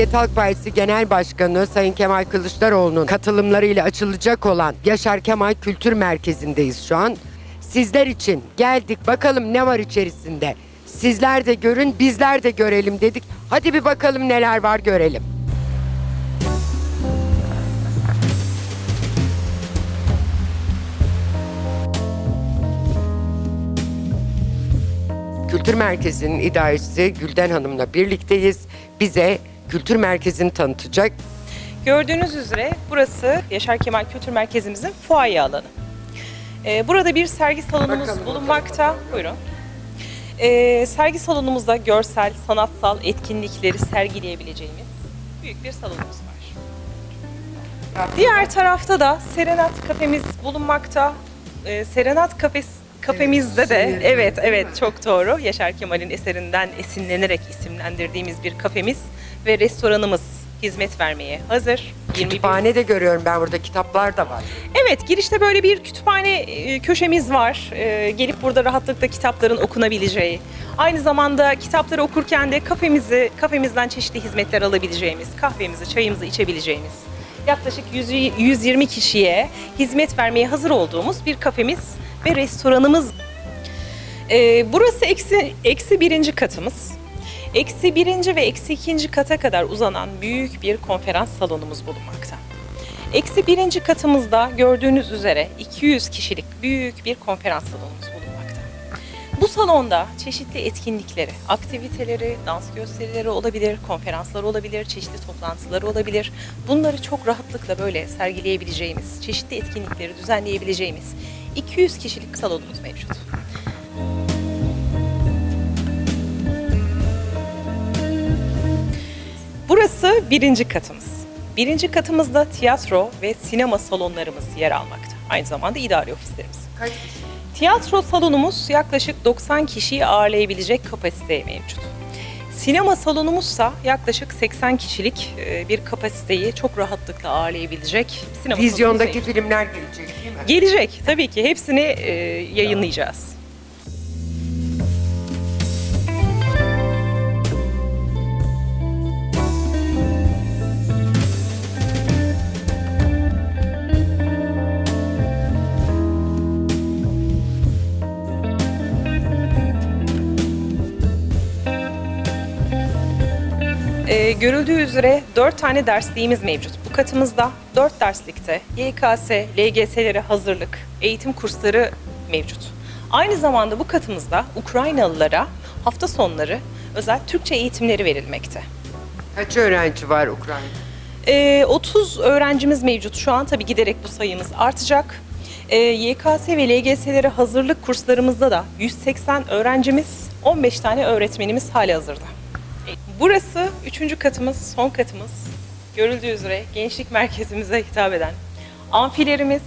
Cumhuriyet Halk Partisi Genel Başkanı Sayın Kemal Kılıçdaroğlu'nun katılımlarıyla açılacak olan Yaşar Kemal Kültür Merkezi'ndeyiz şu an. Sizler için geldik bakalım ne var içerisinde. Sizler de görün bizler de görelim dedik. Hadi bir bakalım neler var görelim. Kültür Merkezi'nin idarecisi Gülden Hanım'la birlikteyiz. Bize kültür merkezini tanıtacak. Gördüğünüz üzere burası Yaşar Kemal Kültür Merkezimizin fuaye alanı. Ee, burada bir sergi salonumuz Bakalım, bulunmakta. Buyurun. Ee, sergi salonumuzda görsel, sanatsal etkinlikleri sergileyebileceğimiz büyük bir salonumuz var. Diğer tarafta da Serenat kafemiz bulunmakta. Ee, Serenat kafes kafemizde de şiir, evet değil evet mi? çok doğru. Yaşar Kemal'in eserinden esinlenerek isimlendirdiğimiz bir kafemiz ve restoranımız hizmet vermeye hazır. 21 Kütüphane de görüyorum ben burada kitaplar da var. Evet, girişte böyle bir kütüphane e, köşemiz var. E, Gelip burada rahatlıkla kitapların okunabileceği. Aynı zamanda kitapları okurken de kafemizi, kafemizden çeşitli hizmetler alabileceğimiz, kahvemizi, çayımızı içebileceğimiz. Yaklaşık 100 120 kişiye hizmet vermeye hazır olduğumuz bir kafemiz ve restoranımız. E, burası eksi, eksi birinci katımız. Eksi birinci ve eksi ikinci kata kadar uzanan büyük bir konferans salonumuz bulunmakta. Eksi birinci katımızda gördüğünüz üzere 200 kişilik büyük bir konferans salonumuz bulunmakta. Bu salonda çeşitli etkinlikleri, aktiviteleri, dans gösterileri olabilir, konferanslar olabilir, çeşitli toplantılar olabilir. Bunları çok rahatlıkla böyle sergileyebileceğimiz, çeşitli etkinlikleri düzenleyebileceğimiz 200 kişilik salonumuz mevcut. Burası birinci katımız. Birinci katımızda tiyatro ve sinema salonlarımız yer almakta. Aynı zamanda idari ofislerimiz. Kaç Tiyatro salonumuz yaklaşık 90 kişiyi ağırlayabilecek kapasiteye mevcut. Sinema salonumuzsa yaklaşık 80 kişilik e, bir kapasiteyi çok rahatlıkla ağırlayabilecek sinema Vizyondaki salonumuz filmler gelecek değil mi? Gelecek tabii ki hepsini e, yayınlayacağız. Ee, görüldüğü üzere 4 tane dersliğimiz mevcut. Bu katımızda 4 derslikte YKS, LGS'lere hazırlık, eğitim kursları mevcut. Aynı zamanda bu katımızda Ukraynalılara hafta sonları özel Türkçe eğitimleri verilmekte. Kaç öğrenci var Ukrayna? Ee, 30 öğrencimiz mevcut şu an tabii giderek bu sayımız artacak. Ee, YKS ve LGS'lere hazırlık kurslarımızda da 180 öğrencimiz, 15 tane öğretmenimiz hali hazırda. Burası üçüncü katımız, son katımız. Görüldüğü üzere gençlik merkezimize hitap eden amfilerimiz,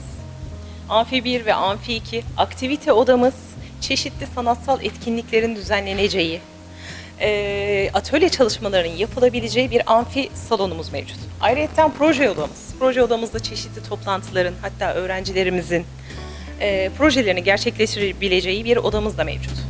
amfi 1 ve amfi 2, aktivite odamız, çeşitli sanatsal etkinliklerin düzenleneceği, e, atölye çalışmalarının yapılabileceği bir amfi salonumuz mevcut. Ayrıca proje odamız. Proje odamızda çeşitli toplantıların hatta öğrencilerimizin e, projelerini gerçekleştirebileceği bir odamız da mevcut.